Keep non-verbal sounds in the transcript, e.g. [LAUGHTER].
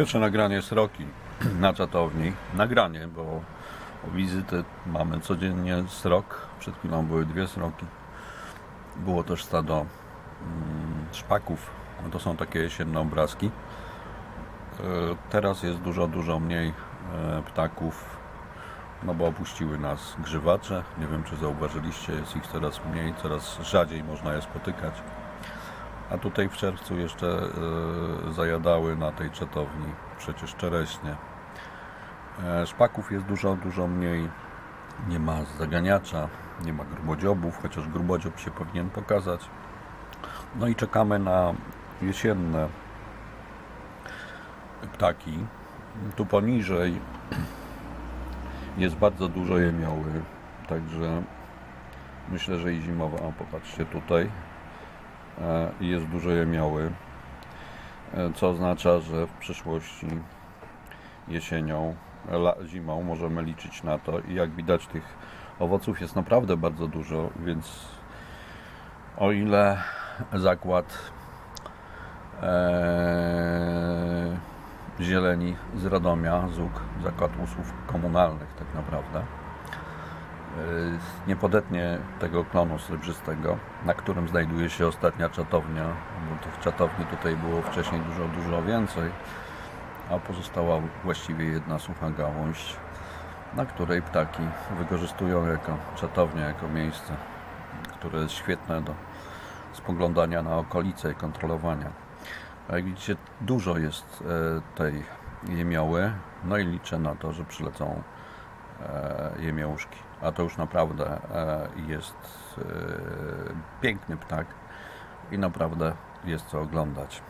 Pierwsze nagranie sroki [CLEARS THROAT] na czatowni. Nagranie, bo wizyty mamy codziennie srok. Przed chwilą były dwie sroki. Było też stado mm, szpaków. No To są takie jesienne obrazki. E, Teraz jest dużo, dużo mniej e, ptaków, no bo opuściły nas grzywacze. Nie wiem, czy zauważyliście, jest ich coraz mniej, coraz rzadziej można je spotykać. A tutaj w czerwcu jeszcze e, zajadały na tej czatowni przecież czereśnie. E, szpaków jest dużo, dużo mniej. Nie ma zaganiacza, nie ma grubodziobów, chociaż grubodziob się powinien pokazać. No i czekamy na jesienne ptaki. Tu poniżej [CLEARS THROAT] jest bardzo dużo jemioły, także myślę, że i zimowa. O, popatrzcie tutaj. E, i jest dużo jemioły, e, co oznacza, że w przyszłości jesienią, zimą możemy liczyć na to i jak widać tych owoców jest naprawdę bardzo dużo, więc o ile zakład e, zieleni z Radomia, ZUK, zakład usług komunalnych tak naprawdę, nie podetnie tego klonu srebrzystego, na którym znajduje się ostatnia czatownia, bo tych czatowni tutaj było wcześniej dużo, dużo więcej, a pozostała właściwie jedna sucha gałąź, na której ptaki wykorzystują jako czatownię, jako miejsce, które jest świetne do spoglądania na okolice i kontrolowania. Jak widzicie, dużo jest e, tej jemioły, no i liczę na to, że przylecą e, jemiołuszki. A to już naprawdę e, jest e, piękny ptak i naprawdę jest co oglądać.